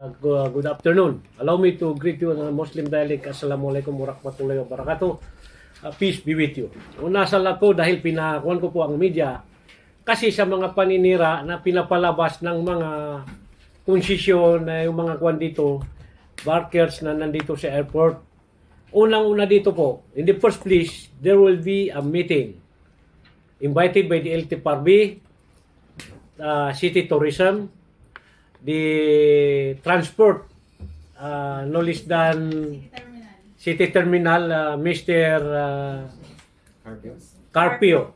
Uh, Good afternoon. Allow me to greet you in a Muslim dialect. Assalamualaikum warahmatullahi wabarakatuh. Uh, peace be with you. Una sa po dahil pinakuan ko po ang media kasi sa mga paninira na pinapalabas ng mga konsesyon na yung mga kuan dito, barkers na nandito sa airport. Unang-una dito po, in the first place, there will be a meeting invited by the LTFRB, uh, City Tourism, the transport uh, no less than city terminal. Uh, Mr. Uh, Carpio?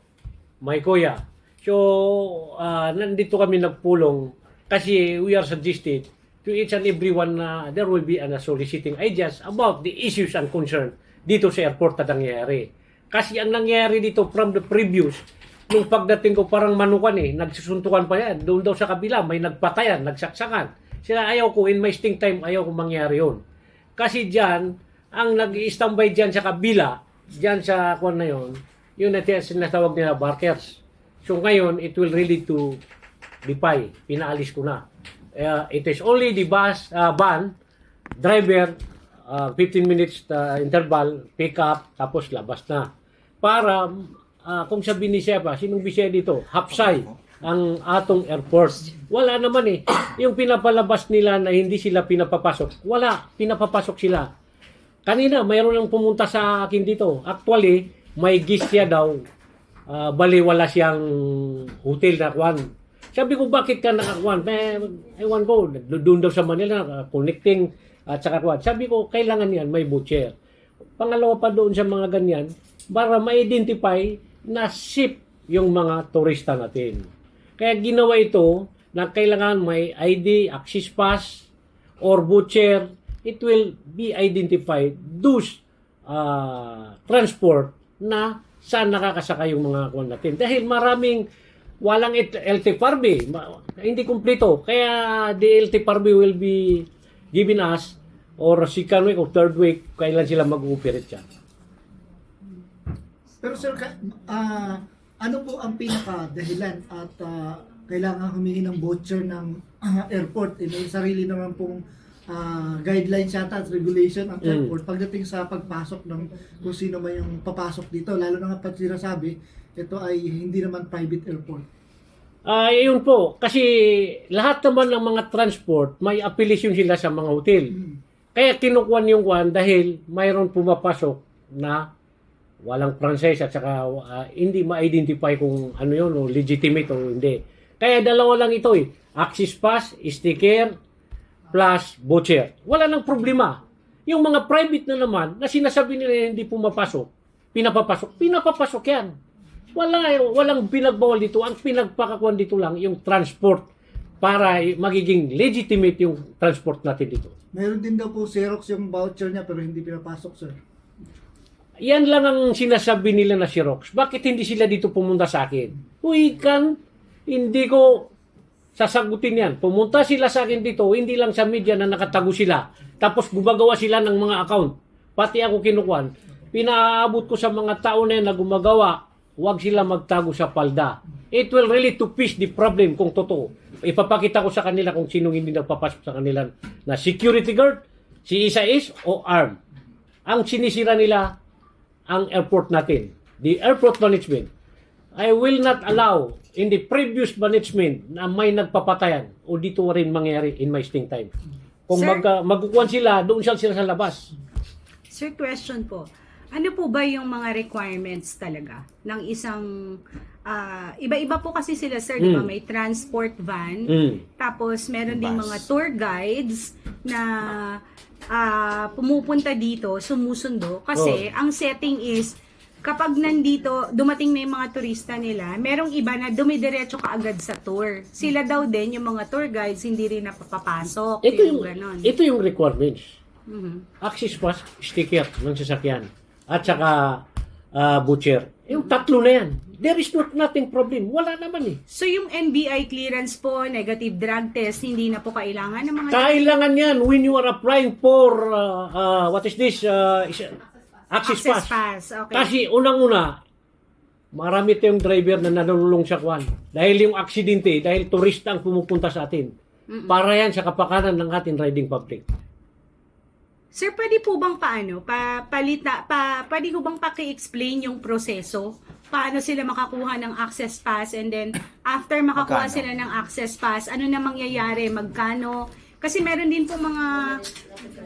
My kuya. So uh, nandito kami nagpulong kasi we are suggested to each and everyone na there will be an soliciting ideas about the issues and concern dito sa airport na nangyayari. Kasi ang nangyayari dito from the previous nung pagdating ko parang manukan eh, nagsusuntukan pa yan. Doon daw sa kabila, may nagpatayan, nagsaksakan. Sila ayaw ko, in my sting time, ayaw ko mangyari yun. Kasi dyan, ang nag-standby dyan sa kabila, dyan sa kwan na yun, yun na sinatawag nila barkers. So ngayon, it will really to bipay. Pinaalis ko na. Uh, it is only the bus, uh, van, driver, uh, 15 minutes uh, interval, pick up, tapos labas na. Para, uh, kung sabi ni Shepa, sinong bisya dito? Hapsay ang atong airport. Wala naman eh. Yung pinapalabas nila na hindi sila pinapapasok. Wala, pinapapasok sila. Kanina, mayroon lang pumunta sa akin dito. Actually, may gist siya daw. Uh, bali, wala siyang hotel na kwan. Sabi ko, bakit ka nakakuan? Eh, ewan ko, doon daw sa Manila, uh, connecting at saka kwan. Sabi ko, kailangan yan, may butcher. Pangalawa pa doon sa mga ganyan, para ma-identify na ship yung mga turista natin. Kaya ginawa ito na kailangan may ID, access pass, or butcher. It will be identified those uh, transport na saan nakakasakay yung mga kuwan natin. Dahil maraming walang LT Parby, ma- hindi kumpleto. Kaya the LT Parby will be given us or second week or third week kailan sila mag-ooperate siya. Pero sir, ka- ah, ano po ang pinaka-dahilan at ah, kailangan humingi ng voucher ng ah, airport? Eh, may sarili naman pong ah, guidelines yata at regulation ang Mm. airport pagdating sa pagpasok ng kung sino man yung papasok dito. Lalo na nga pag sinasabi, ito ay hindi naman private airport. Ah, yun po. Kasi lahat naman ng mga transport, may affiliation sila sa mga hotel. Mm. Kaya kinukuhan yung kwan dahil mayroon pumapasok na walang franchise at saka ah, hindi ma-identify kung ano yun, o legitimate o hindi. Kaya dalawa lang ito eh. Access pass, sticker, plus voucher. Wala nang problema. Yung mga private na naman, na sinasabi nila hindi pumapasok, pinapapasok, pinapapasok yan. Wala, walang pinagbawal dito. Ang pinagpakakuan dito lang yung transport para magiging legitimate yung transport natin dito. Meron din daw po Xerox yung voucher niya pero hindi pinapasok sir. Yan lang ang sinasabi nila na si Rox. Bakit hindi sila dito pumunta sa akin? Uy, kan, hindi ko sasagutin yan. Pumunta sila sa akin dito, hindi lang sa media na nakatago sila. Tapos gumagawa sila ng mga account. Pati ako kinukuan. Pinaabot ko sa mga tao na yan na gumagawa, huwag sila magtago sa palda. It will really to fix the problem kung totoo. Ipapakita ko sa kanila kung sinong hindi nagpapasok sa kanila na security guard, si Isa is o arm. Ang sinisira nila, ang airport natin. The airport management. I will not allow in the previous management na may nagpapatayan o dito rin mangyari in my sting time. Kung Sir- mag, magkukuhan sila, doon sila, sila sa labas. Sir, question po. Ano po ba yung mga requirements talaga ng isang ah, iba-iba po kasi sila sir, di ba? Mm. May transport van, Mm. tapos meron ding mga tour guides na ah, pumupunta dito, sumusundo kasi ang setting is kapag nandito, dumating na yung mga turista nila, merong iba na dumidiretso kaagad sa tour. Sila daw din, yung mga tour guides, hindi rin napapapasok. Ito yung, ganon. ito yung requirements. Mhm. Access pass, sticker ng sasakyan. At saka ah, butcher. Yung tatlo na yan. There is not nothing problem. Wala naman eh. So yung NBI clearance po, negative drug test, hindi na po kailangan ng mga Kailangan yan when you are applying for, ah, ah, what is this, ah, is- access, pass. access pass. Okay. Kasi unang-una, marami tayong driver na nanulong sa kwan. Dahil yung aksidente, dahil turista ang pumupunta sa atin. Mm-mm. Para yan sa kapakanan ng ating riding public. Sir, pwede po bang paano? Pa, palita, pa, pwede ko bang paki-explain yung proseso? Paano sila makakuha ng access pass and then after makakuha Magkano? sila ng access pass, ano na mangyayari? Magkano? Kasi meron din po mga...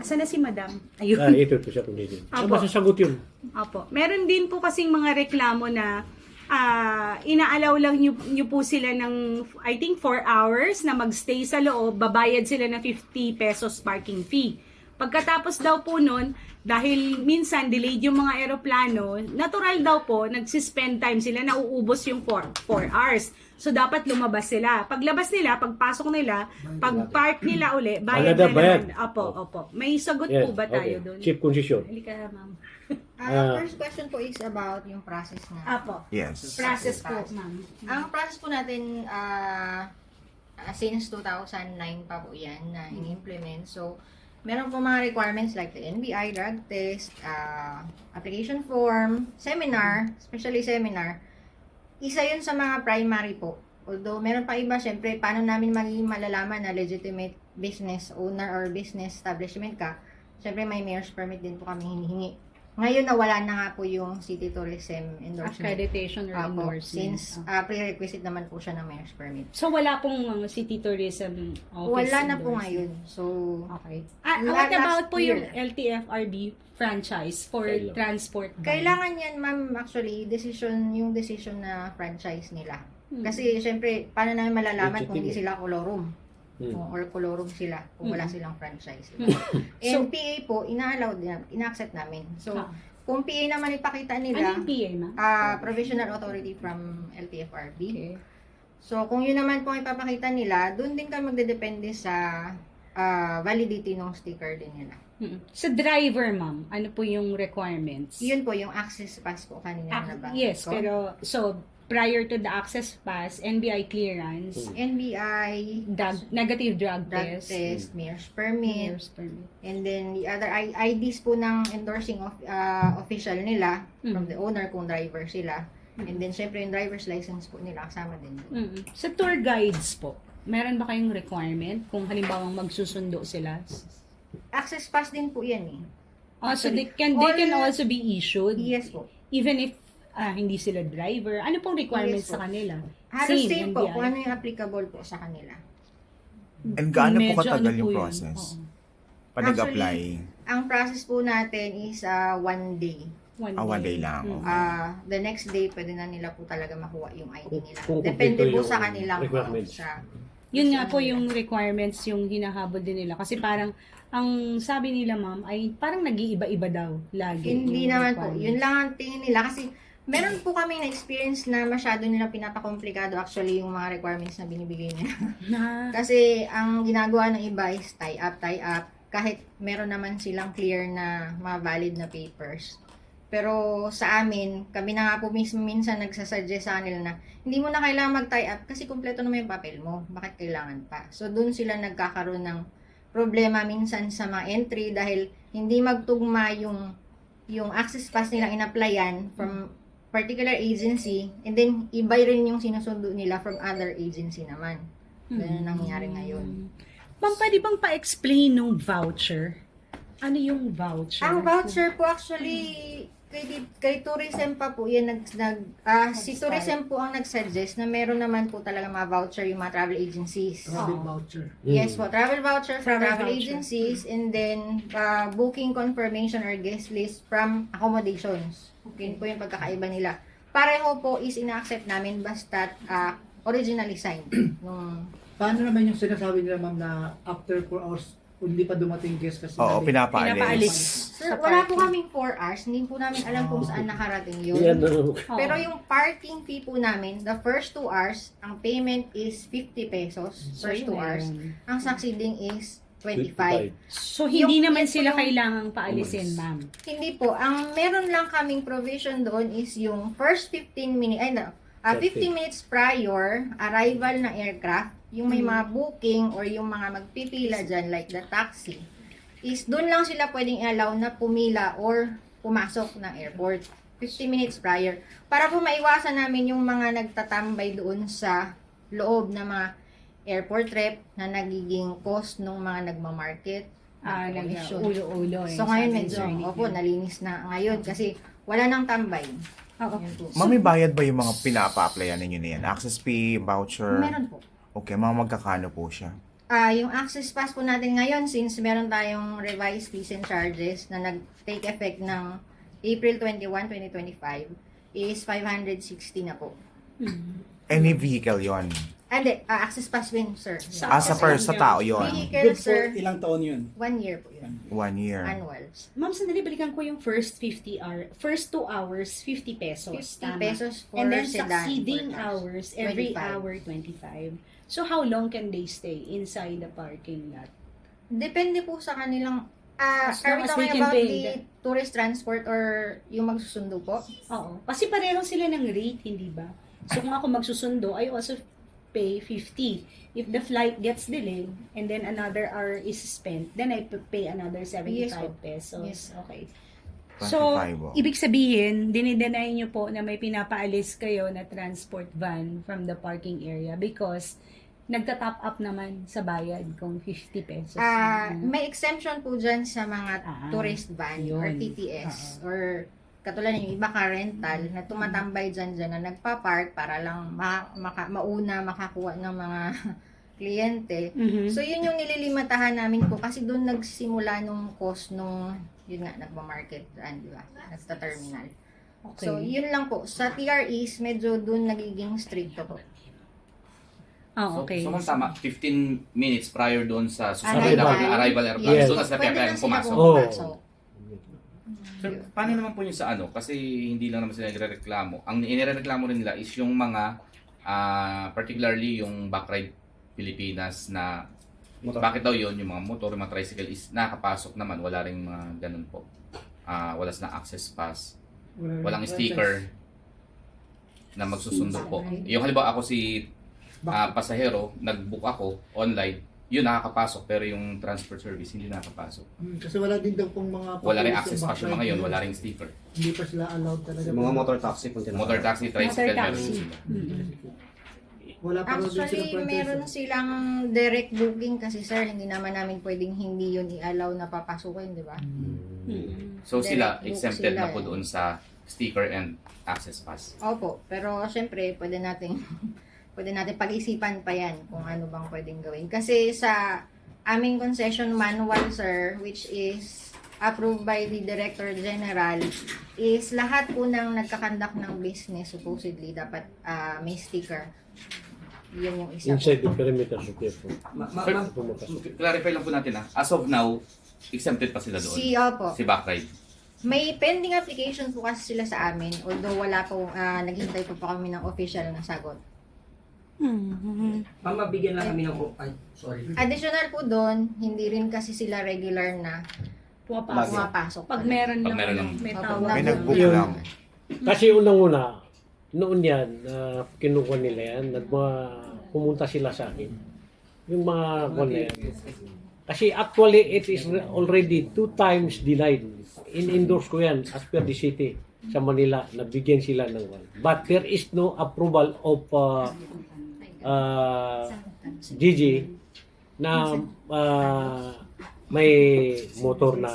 Sana si madam? Ayun. Ah, ito ito siya din. Ano Apo. masasagot yun? Opo. Meron din po kasing mga reklamo na ah, inaalaw lang nyo, nyo po sila ng, I think, 4 hours na magstay sa loob, babayad sila ng 50 pesos parking fee. Pagkatapos daw po nun, dahil minsan delayed yung mga eroplano, natural daw po, nagsispend time sila, nauubos yung 4, 4 hours. So, dapat lumabas sila. Paglabas nila, pagpasok nila, pag park nila uli, bayad Alada, na bayad. naman. Opo, opo. May sagot Yes, po ba tayo okay. doon? Chief concession. Halika, ma'am. Ang first question po is about yung process na. Apo. Yes. Process po, ma'am. Ang process po natin ah, since 2009 pa po yan na in-implement. So, meron po mga requirements like the NBI, drug test, ah, application form, seminar, especially seminar. Isa yun sa mga primary po. Although, meron pa iba, syempre, paano namin magiging malalaman na legitimate business owner or business establishment ka. Syempre, may mayor's permit din po kami hinihingi. Ngayon, nawala na nga po yung city tourism endorsement. Accreditation or Apo, endorsement. since ah, prerequisite naman po siya ng mayor's permit. so, wala pong mga city tourism office Wala na po ngayon. So, Okay. Ah, La- what last about po yung year. LTFRB franchise for Kailan? transport ban? kailangan yan, ma'am, actually, decision, yung decision na franchise nila. Hmm. Kasi, syempre, paano namin malalaman kung hindi sila kolorum? Hmm. O- Or kolorum sila kung wala Hmm. silang franchise. Hmm. So- NPA po, ina-allow din, ina-accept namin. So, Ah. kung PA naman ipakita Ano nila, yung PA, ma'am? ah, provisional authority from LTFRB. Okay. So, kung yun naman po ang ipapakita nila, doon din kami magdedepende sa ah, validity ng sticker din nila. Mm. Sa driver, ma'am, ano po yung requirements? Yun po, yung access pass po kanina Ah, na ba? yes, pero so prior to the access pass, NBI clearance, NBI, drug, negative drug, drug test, test, mayor's permit, mayor's permit. and then the other I- IDs po ng endorsing of ah, official nila from Mm. the owner kung driver sila. And then, syempre, yung driver's license po nila kasama din. Mm. Sa tour guides po, meron ba kayong requirement kung halimbawa magsusundo sila? Access pass din po yan eh. Oh, so they can they can also be issued Yes po. even if ah, hindi sila driver. Ano pong requirements Yes, sa kanila? Halos Same, same, po NBI. kung ano yung applicable po sa kanila. And gaano po Medyo katagal ano yung yun? process? Oo. Pa nag-apply? Ang process po natin is ah, one day. One Ah, one day lang, Mm. okay. Ah, the next day, pwede na nila po talaga makuha yung ID Kung- nila. kung Depende kumpleto po yung sa kanilang requirements. Sa, Yun nga Ano po yung requirements yung hinahabol din nila. Kasi parang, ang sabi nila ma'am, ay parang nag-iiba-iba daw lagi. hindi yung naman po. requirements. Yun lang ang tingin nila. Kasi meron po kami na experience na masyado nila pinapakomplikado actually yung mga requirements na binibigay nila. Kasi ang ginagawa ng iba is tie up, tie up. Kahit meron naman silang clear na mga valid na papers. Pero sa amin, kami na nga po mismo minsan nagsasuggest sa kanila na hindi mo na kailangan mag-tie up kasi kumpleto naman yung papel mo. Bakit kailangan pa? So, doon sila nagkakaroon ng problema minsan sa mga entry dahil hindi magtugma yung yung access pass nilang in-applyan from particular agency and then iba rin yung sinusundo nila from other agency naman. Ganun ang nangyayari ngayon. Ma'am, pwede bang pa-explain nung voucher? Ano yung voucher? Ang voucher po actually kay, kay tourism pa po yan nag, nag ah, si tourism po ang nag-suggest na meron naman po talaga mga voucher yung mga travel agencies. Travel voucher. Yes po, travel voucher from Travel travel, voucher. agencies and then uh, booking confirmation or guest list from accommodations. Yun po yung pagkakaiba nila. Pareho po is ina-accept namin basta uh, originally signed. Nung, Paano naman yung sinasabi nila ma'am na after 4 hours hindi pa dumating guest kasi Oo, namin- pinapaalis. Pinapaalis. Sir, wala po kaming 4 hours. Hindi po namin alam kung saan nakarating yun. Yan, Oo. Pero yung parking fee po namin, the first 2 hours, ang payment is 50 pesos So, first yun 2 na hours. Ang succeeding is 25. So, hindi Yung- naman yung- sila yung- kailangang paalisin, Umalis. ma'am. Hindi po. Ang meron lang kaming provision doon is yung first 15 minutes, ay no, ah, 15 minutes prior arrival ng aircraft, yung may Hmm. mga booking or yung mga magpipila dyan like the taxi, is doon lang sila pwedeng allow na pumila or pumasok ng airport. 15 minutes prior. Para po maiwasan namin yung mga nagtatambay doon sa loob na mga airport rep na nagiging cost ng mga nagmamarket. Ah, Commission. nag-ulo-ulo. eh, So ngayon medyo, opo, na. nalinis na ngayon kasi wala nang tambay. Oo. Po. Ma'am, may bayad ba yung mga pinapa-applyan ninyo na yan? Access fee, voucher? Meron po. Okay, mga magkakano po siya? Ah, yung access pass po natin ngayon since meron tayong revised fees and charges na nag-take effect ng April 21, 2025 is 560 na po. Any vehicle yon Ah, Hindi, ah, access pass din, sir. Ah, sa per sa tao yon Vehicle, Good for sir, ilang taon yun? one year po yun. One year. Annual. Ma'am, sandali balikan ko yung first 50 hour, first 2 hours, 50 pesos. 50 tama? pesos for And then sedan. succeeding hours, every 25. hour 25. So how long can they stay inside the parking lot? Depende po sa kanilang Ah, As are we as talking they can about pay the tourist transport or yung magsusundo po? Oo. Kasi pareho sila ng rate, hindi ba? So kung ako magsusundo, I also pay 50. If the flight gets delayed and then another hour is spent, then I pay another 75 po. pesos. Yes. Okay. 25 So, oh. ibig sabihin, dinidenay nyo po na may pinapaalis kayo na transport van from the parking area because nagta-top up naman sa bayad kung 50 pesos. Ah, na. may exemption po dyan sa mga Ah, tourist van or yun. TTS or katulad ng iba ka rental na tumatambay dyan dyan na nagpa-park para lang ma- maka- mauna makakuha ng mga kliyente. Mhm. So, yun yung nililimatahan namin po kasi doon nagsimula nung cost nung, yun nga, nagpa-market, dyan, di ba? Nagta-terminal. okay. So, yun lang po. Sa TREs, medyo doon nagiging stricto po. Ah, So, okay. so kung tama, 15 minutes prior doon sa susunod Arrival. na arrival airplane. Yes. Doon na sila Pwede na sila pumasok. Oh. pumasok. Sir, paano naman po yung sa ano? Kasi hindi lang naman sila nagre-reklamo. Ang inireklamo rin nila is yung mga, ah, particularly yung Backride Pilipinas na bakit daw yun, yung mga motor, yung mga tricycle is nakapasok naman. Wala rin mga ganun po. Ah, wala silang access pass. Walang sticker na magsusundo po. Yung halimbawa ako si ah, pasahero, nag-book ako online, yun nakakapasok pero yung transfer service hindi nakakapasok. Hmm, kasi wala din daw pong mga Wala rin access pass yung mga yun, wala rin sticker. Hindi pa sila allowed talaga. Yung mga motor taxi kung tinatawag. Motor taxi, tricycle, Motor meron taxi. sila. Wala pa rin sila Actually, meron silang direct booking kasi sir, hindi naman namin pwedeng hindi yun i-allow na papasukin, di ba? Mhm. So sila, Direct book exempted sila na po eh. doon sa sticker and access pass. Opo, pero syempre, pwede natin pwede natin pag-isipan pa yan kung ano bang pwedeng gawin. Kasi sa aming concession manual, sir, which is approved by the Director General, is lahat po ng nagkakandak ng business, supposedly, dapat ah, may sticker. Yun yung isa. po. Inside the perimeter the airport. Ma- ma- Pumapasok. clarify lang po natin ha. As of now, exempted pa sila doon. Si, opo. Si Backride. May pending application po kasi sila sa amin, although wala po, ah, naghihintay po pa kami ng official na sagot. Mhm. ma'am, mabigyan lang kami ng... Ay, sorry. Additional po doon, hindi rin kasi sila regular na Pumapasok. pumapasok. Pag meron Pag lang, meron lang. may tawag. May na- nag-book Yung- lang. Kasi unang-una, noon yan, uh, kinuha nila yan, nagma, pumunta sila sa akin. Yung mga kwan na yan. Kasi actually, it is already two times denied. In-endorse ko yan as per the city sa Manila, nabigyan sila ng one. But there is no approval of uh, uh, Gigi na uh, may motor na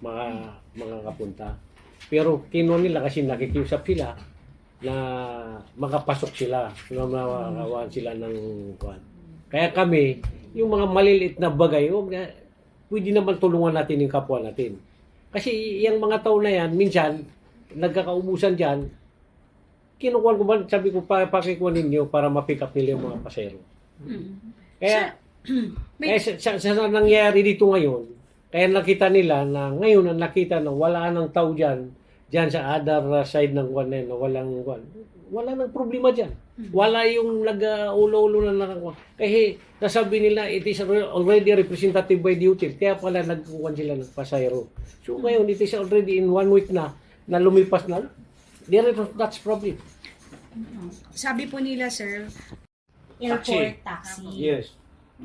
mga mga kapunta. Pero kinuha nila kasi nakikiusap sila na makapasok sila, na makakawan sila ng kwan. Kaya kami, yung mga maliliit na bagay, na, pwede naman tulungan natin yung kapwa natin. Kasi yung mga tao na yan, minsan, nagkakaubusan dyan, kinukuha ko ba, sabi ko, pa, pakikuha ninyo para ma-pick up nila yung mga pasero. Mhm. Kaya, May- kaya sa, sa, sa nangyari dito ngayon, kaya nakita nila na ngayon ang nakita na wala nang tao dyan, dyan sa other side ng kwan na walang kwan. Wala nang problema dyan. Wala yung nag-ulo-ulo na nakakuha. Kasi nasabi nila, it is already representative by hotel. Kaya pala nagkukuhan sila ng pasayro. So ngayon, it is already in one week na, na lumipas na. There is that's problem. Sabi po nila, sir, airport taxi. Yes.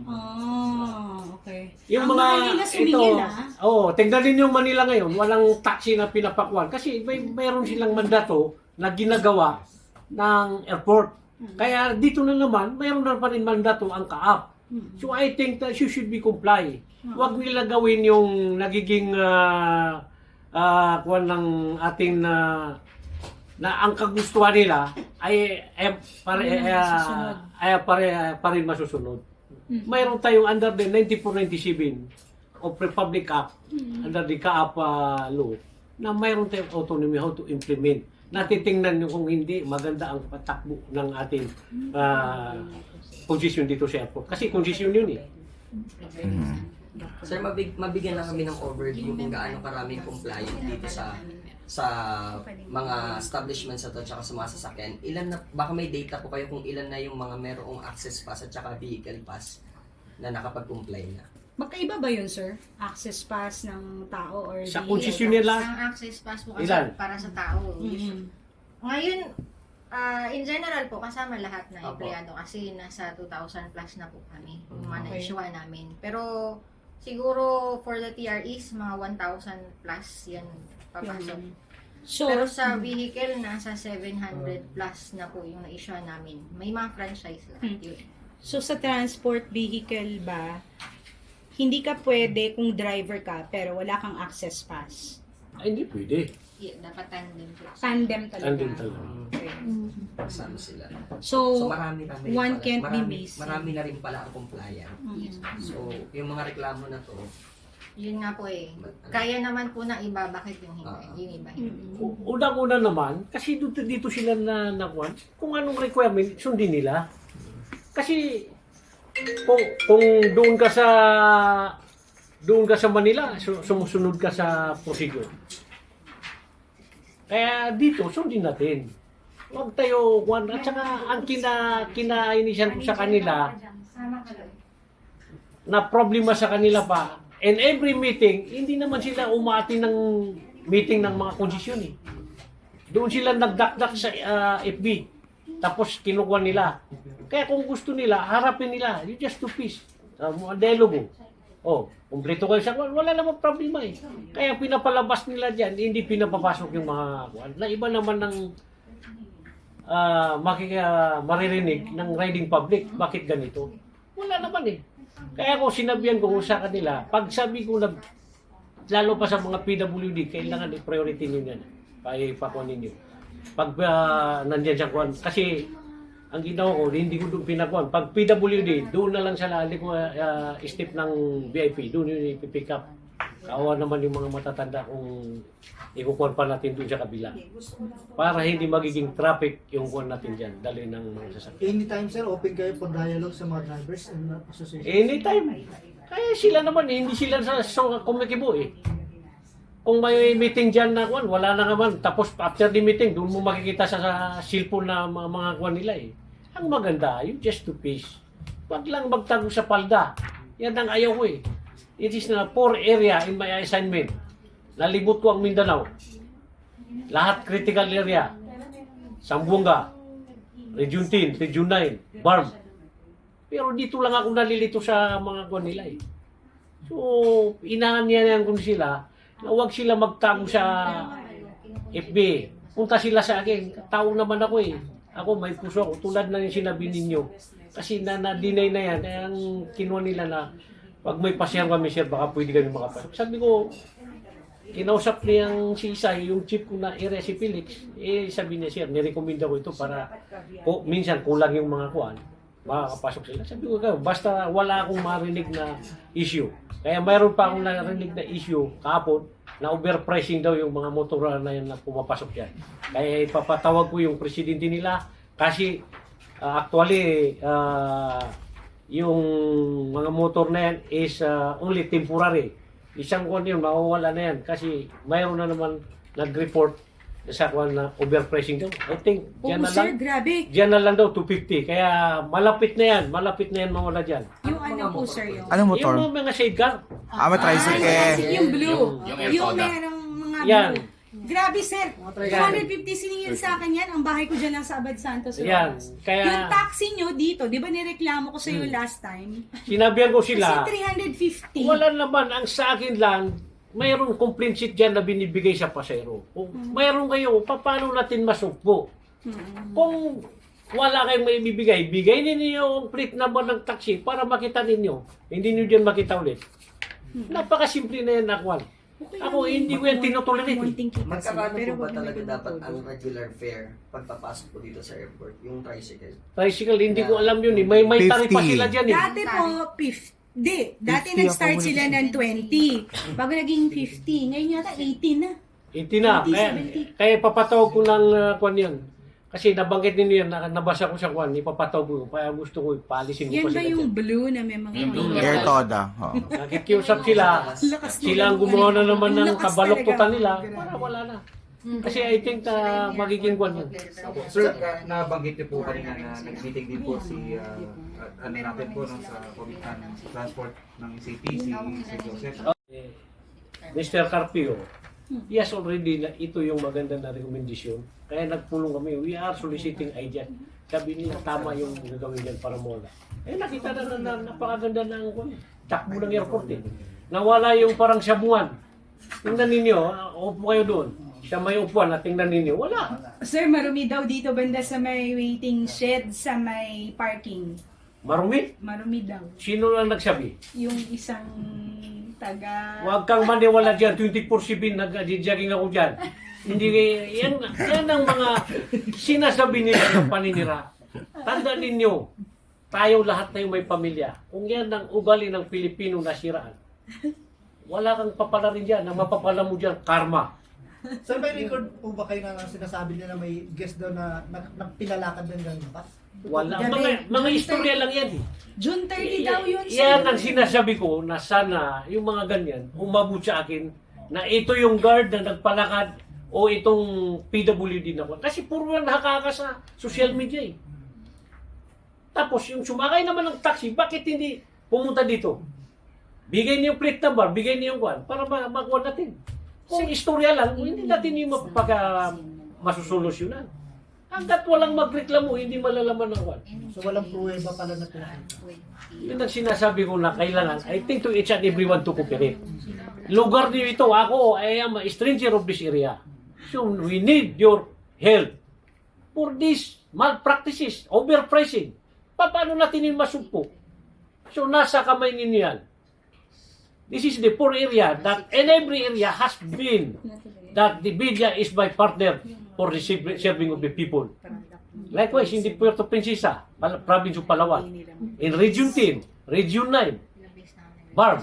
Ah, okay. Yung Ang mga mahal nila ito, sumingil, ah. oh, tingnan din yung Manila ngayon, walang taxi na pinapakwan kasi may mayroon silang mandato na ginagawa ng airport. Kaya dito na naman, mayroon na pa rin mandato ang kaap. So I think that you should be comply. Huwag nila gawin yung nagiging uh, uh, kuwan ng ating na na ang kagustuhan nila ay ay pare ay, ay pare pa rin masusunod. Mayroon tayong under the 9497 of Republic Act under the CAAP uh, law na mayroon tayong autonomy how to implement. Natitingnan nyo kung hindi maganda ang patakbo ng ating uh, posisyon dito sa airport. Kasi posisyon yun eh. Sir, mabig, mabigyan lang kami ng overview kung gaano karaming compliant dito sa sa mga establishments na to tsaka sa mga sasakyan. Ilan na, baka may data po kayo kung ilan na yung mga merong access pass at tsaka vehicle pass na nakapag-comply na. Magkaiba ba yun, sir? Access pass ng tao or Sa the- konsesyon nila, Ang access pass po kasi Ilan? para sa tao. Mhm. Ngayon, ah, in general po, kasama lahat na Opo. empleyado kasi nasa 2,000 plus na po kami, yung mga Okay. na-issue namin. Pero, siguro for the TREs, mga 1,000 plus yan papasok. Yun. So, Pero sa vehicle, nasa 700 plus na po yung na-issue namin. May mga franchise lahat Hmm. yun. so sa transport vehicle ba, hindi ka pwede kung driver ka pero wala kang access pass. ay, hindi pwede. Yeah, dapat tandem po. Tandem talaga. Tandem talaga. Okay. Kasama sila. So, So marami na rin one pala, can't be marami, missing. marami na rin pala ang compliant. mm. So, yung mga reklamo na to, Yun nga po eh. ano, Kaya naman po na iba, bakit yung, hindi, Ah. yung iba hindi. Mm. U- Unang-una naman, kasi dito, dito sila na nakuha, kung anong requirement, sundin nila. Kasi kung, kung doon ka sa doon ka sa Manila, su- sumusunod ka sa procedure. Kaya dito, sundin natin. Huwag tayo, one, at saka ang kina, kinainisan ko sa kanila, na problema sa kanila pa, and every meeting, hindi naman sila umati ng meeting ng mga konsesyon eh. Doon sila nagdakdak sa ah, FB. Tapos kinukuha nila. Kaya kung gusto nila, harapin nila. You just to peace. Uh, dialogo. Oh, kumpleto kayo sa kwan. Wala namang problema eh. Kaya pinapalabas nila dyan, hindi pinapapasok yung mga kwan. Na iba naman ng ah makika, maririnig ng riding public. Bakit ganito? Wala naman eh. Kaya ko sinabihan ko sa kanila, pag sabi ko na lalo pa sa mga PWD, kailangan i-priority ninyo yan. Kaya ipakuha ninyo. Pag uh, nandyan sa kuwan, kasi ang ginawa ko, hindi ko doon pinakuan. Pag PWD, doon na lang sa lali ko uh, step ng VIP, doon yun ipipick up. Kawa naman yung mga matatanda kung ikukuhan pa natin doon sa kabila. Para hindi magiging traffic yung kuhan natin dyan, dali ng mga sasakyan. Anytime sir, open kayo for dialogue sa mga drivers and association. Anytime. Kaya sila naman, eh, hindi sila sa so, kumikibo eh. Kung may meeting dyan na kwan, wala na naman. Tapos after the meeting, doon mo makikita sa, sa cellphone na mga, mga kwan nila eh. Ang maganda, you just to peace. Wag lang magtago sa palda. Yan ang ayaw ko eh. It is na poor area in my assignment. Nalibot ko ang Mindanao. Lahat critical area. Sambuanga, Region 10, Region 9, BARM. Pero dito lang ako nalilito sa mga kwan nila eh. So, inaanyayan ko sila na huwag sila magtago sa FB. Punta sila sa akin. Tao naman ako eh. Ako may puso ako. Tulad na yung sinabi ninyo. Kasi na, na-deny na yan. Kaya ang kinuha nila na pag may pasyar kami, sir, baka pwede kami makapasok. Sabi ko, kinausap niyang si Isay, yung chief ko na area si Felix, eh sabi niya, sir, nirekomenda ko ito para o, minsan kulang yung mga kuan, makakapasok sila. Sabi ko, "Kayo, basta wala akong marinig na issue. Kaya mayroon pa akong narinig na issue kahapon na overpricing daw yung mga motor na yan na pumapasok dyan. Kaya ipapatawag ko yung presidente nila kasi ah, actually ah, yung mga motor na yan is ah, only temporary. Isang kuwan yun, mawawala na yan kasi mayroon na naman nag-report sa kuwan na overpricing daw. I think Oh, yan na sir, lang. grabe. Diyan na lang daw 250. Kaya malapit na yan. Malapit na yan mawala dyan. Yung ano po, sir, yung... Anong Yung motor? mga sidecar. Ah, may tricycle. Ay, yung blue. Yung- Yung, yung Elcoda. merong mga Yan. blue. Grabe, sir. Mga tricycle. 250 siningil sa akin yan. Ang bahay ko dyan lang sa Abad Santos. sa Yan. Kaya Yung taxi nyo dito, di ba nireklamo ko sa iyo Hmm. last time? sinabihan ko sila, Kasi 350. wala naman. Ang sa akin lang, mayroong complaint sheet dyan na binibigay sa pasero. Kung mayroon kayo, pa- paano natin masukbo? Hmm. Kung wala kayong may bibigay. Bigay ninyo yung plate number ng taxi para makita ninyo. Hindi nyo dyan makita ulit. Napakasimple na yan, Akwan. Ako, hindi ko yan tinutolerate. eh. Kita Magkakano pero ba wag talaga dapat ang regular fare pagpapasok po dito sa airport? Yung tricycle? Tricycle, hindi ko alam yun eh. May, may taripa 50. sila dyan eh. Dati po, 50. Di, dati 50 nag-start sila ng 20. Bago naging 50. Ngayon yata 18 na. Hindi na. 20, Kaya, 70. kaya papatawag ko ng uh, kwan yan. Kasi nabanggit ninyo yan, na- nabasa ko sa kwan, ipapatawag ko. Kaya gusto ko, paalisin ko Yan pa ba sila yung dyan. blue na may mga... Yung blue. Air Toda. Oo. Nakikiusap sila. Lakas Sila ang nila. gumawa na naman ng Lakas kabaloktutan talaga. nila. Para wala na. Kasi I think na magiging kwan yan. Sir, ka- nabanggit niyo po kanina na nag-meeting din po si ah, at- ano natin po no, sa Comitan Transport ng CPC, si Joseph. Eh, Mr. Carpio, yes already na ito yung maganda na rekomendasyon. Kaya nagpulong kami, we are soliciting ideas. Sabi nila, tama yung gagawin yan para mola. Eh nakita na na, na napakaganda ng kwan, takbo ng airport eh. Nawala yung parang sabuan. Tingnan ninyo, ah, upo kayo doon. Sa may upuan na tingnan ninyo, wala. Sir, marumi daw dito banda sa may waiting shed, sa may parking. Marumi. Marumi daw. Sino lang nagsabi? Yung isang taga... Huwag kang maniwala dyan, 24-7 nag-jogging ako dyan. Hindi, yan, yan ang mga sinasabi nila ng paninira. Tanda ninyo, tayo lahat na yung may pamilya. Kung yan ang ugali ng Pilipino na siraan, wala kang papala rin dyan. Ang mapapala mo dyan, karma. Sir, may record po ba kayo na sinasabi niya na may guest daw na, na, na pinalakad ng pas? Wala. Gabi. Mga, mga istorya lang yan. eh. June 30 daw yun, sir. Yan ang sinasabi ko na sana yung mga ganyan umabot sa akin na ito yung guard na nagpalakad o itong PWD na ko. Kasi puro yan nakaka sa social media eh. Tapos yung sumakay naman ng taxi, bakit hindi pumunta dito? Bigay niyo yung plate number, bigay niyo yung kwan para ma makuha natin. Kung istorya lang, hindi natin yung mapapaka masusolusyonan. Hanggat walang magreklamo, hindi malalaman ng kwan. So walang pruweba pala na pinakita. Yun ang sinasabi ko na kailangan, I think to each and everyone to cooperate. Lugar niyo ito, ako, I am a stranger of this area. So we need your help for these malpractices, overpricing. Pa- Paano natin yung masumpo? So nasa kamay ninyo yan. This is the poor area that in every area has been that the media is my partner for the serv- serving of the people. Likewise, in the Puerto Princesa, province of Palawan, in Region 10, Region 9, Barm.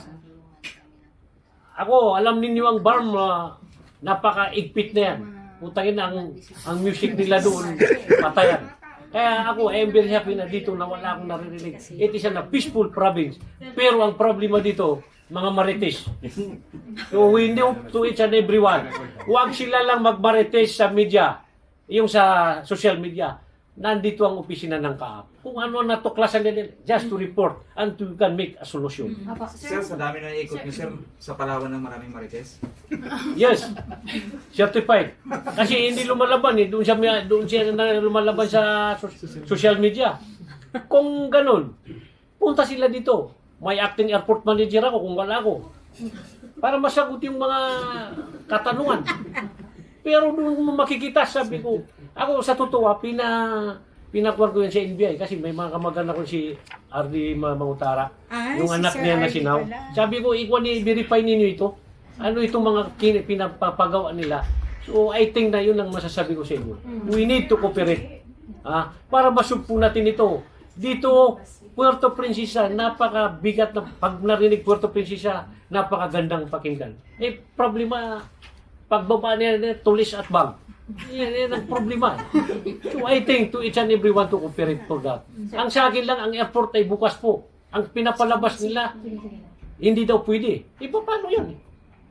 Ako, alam ninyo ang Barm, uh, napaka-igpit na yan. Putangin ang, ang music nila doon, patayan. Kaya ako, I am very happy na dito na wala akong naririnig. It is a peaceful province. Pero ang problema dito, mga marites. So we know to each and everyone, huwag sila lang magmarites sa media, yung sa social media. Nandito ang opisina ng kaap. Kung ano ang natuklasan nila, just to report and to can make a solution. Sir, sa dami na ikot niyo, sir, sa Palawan ng maraming marites. Yes. Certified. Kasi hindi lumalaban eh. Doon siya, doon siya na lumalaban sa so- social media. Kung ganun, punta sila dito. May acting airport manager ako kung wala ako. Para masagot yung mga katanungan. Pero mo makikita, sabi ko, ako sa totoo, ah, pina, pinakuha ko yan sa NBI kasi may mga kamag-anak ko si RD Ma- Mangutara. Ah, yung si anak Sir niya na sinaw. Sabi ko, ikaw ni verify ninyo ito. Ano itong mga kin- pinapagawa nila. So I think na yun ang masasabi ko sa inyo. We need to cooperate. Ah, para masugpo natin ito. Dito, Puerto Princesa, napakabigat na pag narinig Puerto Princesa, napakagandang pakinggan. Eh, problema, pagbaba niya, niya, tulis at bag. Yan, yan ang problema. So I think to each and everyone to cooperate for that. Ang sa akin lang, ang airport ay bukas po. Ang pinapalabas nila, hindi daw pwede. E paano yan?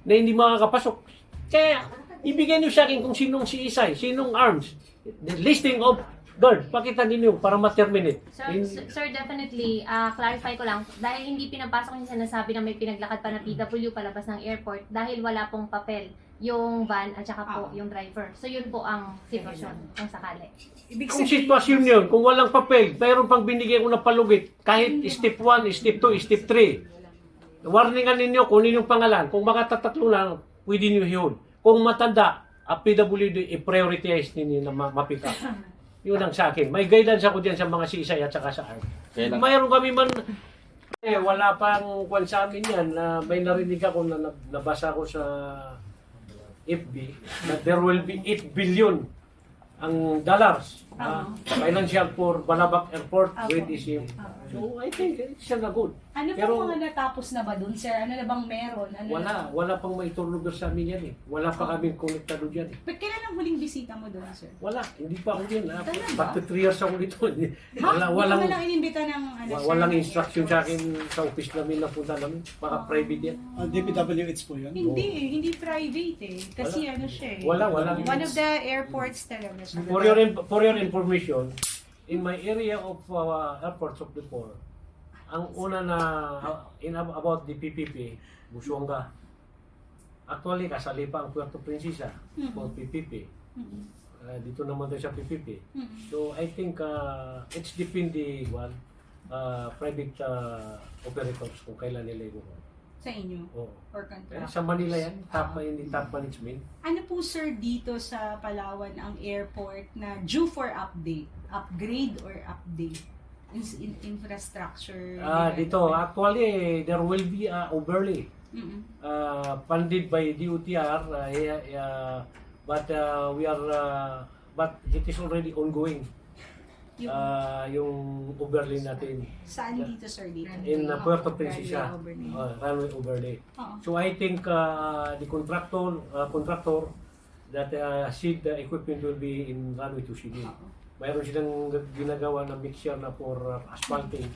Na hindi makakapasok. Kaya, ibigay niyo sa akin kung sinong si Isay, sinong arms. The listing of guard. Pakita ninyo para ma-terminate. Sir, In- sir, sir, definitely, ah, clarify ko lang, dahil hindi pinapasok yung sinasabi na may pinaglakad pa na PW palabas ng airport, dahil wala pong papel yung van at saka po yung driver. So yun po ang sitwasyon kung sakali. Ibig Kung sabihin, sitwasyon yun, kung walang papel, mayroon pang binigay ko na palugit, kahit step 1, step 2, step 3. Warningan ninyo kung ano yung pangalan. Kung makatatatlo lang, pwede nyo yun. Kung matanda, ang PWD, i-prioritize ninyo na ma- mapick up. Yun ang sa akin. May guidance ako diyan sa mga sisay at saka sa art. Kailan, Mayroon kami man eh, wala pang kwan sa amin yan na may narinig ako na nab- nabasa ko sa FB na there will be 8 billion ang dollars ah, financial for Balabac Airport Apo. with issue. So I think it's a good. Ano Pero- pong mga natapos na ba dun, sir? Ano na bang meron? Ano Wala, wala pang may turnover sa amin yan eh. Wala pa kaming konektado dyan eh. But kailan ang huling bisita mo doon, sir? Wala, hindi pa ako. Ah, Talaga? Back to 3 years ako dito. Ha? Wala, Hindi walang, ka walang inimbita ng ano, wa- sir, walang ng instruction sa airports? akin sa office namin na punta namin. Baka private yan. Ah, DPWH po yun. Hindi, eh, hindi private eh. Kasi ano siya eh. Wala, wala. One of the airports talaga siya. For your, in- for your information, in my area of uh, airports of the four, ang una na uh, in ab- about the PPP, Busuanga, actually kasali pa ang Puerto Princesa for PPP. Mhm. Uh, dito naman tayo sa PPP. Mhm. So I think uh, it's depende one uh, private uh, operators kung kailan nila ito. Sa inyo? Oo. Or contract? sa Manila yan, top, hindi top management. Ano po sir dito sa Palawan ang airport na due for update? Upgrade or update? In, in- infrastructure? Ah, dito, actually, there will be a overlay Mhm. uh, funded by DOTR, uh, yeah, yeah, but uh, we are, uh, but it is already ongoing. Yung, Uh, yung overlay natin saan dito sir dito? in uh, Puerto Princesa, uh, runway overlay. Oo. So I think uh, the contractor, uh, contractor that uh, seed the equipment will be in runway to civil. Oo. Mayroon silang ginagawa na mixture na for uh, asphalting.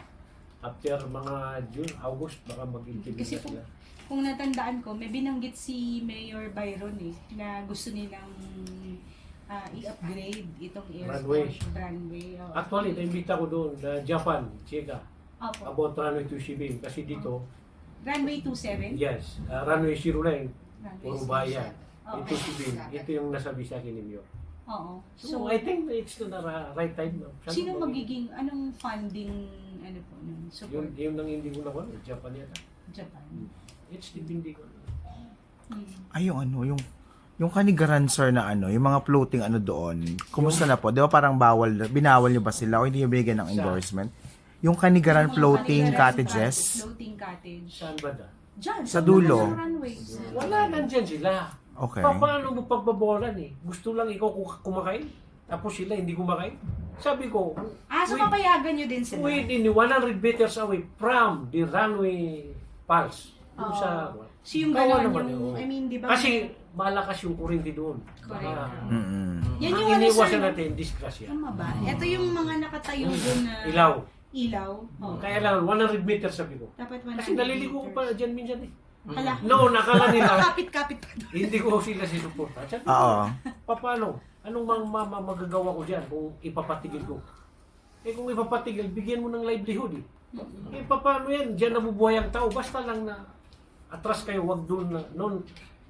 After mga June, August, baka mag-implement Kasi na po- sila. Kung natandaan ko, may binanggit si Mayor Byron eh, na gusto nilang ah, i-upgrade itong airport. Runway. Runway. oo. Actually, naimbita ko doon na Japan, Chika, Opo. about runway to civil. Kasi dito, Runway 27? yes, uh, runway 09, Runway puro bayan. 27. Oo. Ito civil. Ito yung nasabi sa akin ni Mayor. Oo. So, I think it's the ra- right time. no? Saan Sino ba- magiging, anong funding, ano po, nun, Yun, support? yun ang hindi ko nakuha. Japan yata. Japan. It's the hindi ko. Hmm. Ay, yung ano, yung yung kanigaran sir na ano, yung mga floating ano doon, kumusta na po? Di ba parang bawal, binawal nyo ba sila o hindi nyo binigyan ng endorsement? Yung kanigaran floating kanigaran cottages, Floating cottage. Saan ba da? Diyan, Sa dulo. Sa runway. Wala, nandyan sila. okay. Pa, paano mo pagbabolan eh? Gusto lang ikaw ku- kumakain? Tapos sila hindi kumakain? Sabi ko, Ah, so Wait. papayagan nyo din sila? within 100 meters away from the runway pulse. Doon Oo. sa... So yung Kawa gano'n naman yung, I mean, di ba? Kasi malakas yung kurinti doon. Correct. Baka, Mm-mm. Yan yung ano iniwasan sir, natin, disgrasya. Tama ba? Ito yung mga nakatayo doon na Ilaw. ilaw. Oh. Kaya lang, 100 meters sabi ko. Dapat 100 Kasi naliligo ko pa dyan minsan eh. Hala. No, nakala nila, Kapit-kapit pa doon. hindi ko sila sinuporta. Sabi ko, Oo. paano? Anong mang mama magagawa ko dyan kung ipapatigil ko? Eh kung ipapatigil, bigyan mo ng livelihood eh. Eh paano yan? Diyan nabubuhay ang tao. Basta lang na atras kayo, wag doon na, noon,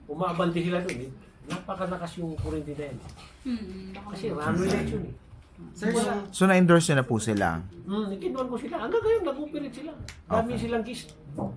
umabante sila doon eh. Napakalakas yung kurente na yan. Hmm, baka Kasi lights yun eh. Sir, Wala. So na-endorse nyo na po sila? Hmm, ikinuan ko sila. Hanggang ngayon, nag-operate sila. Dami Okay. silang kiss.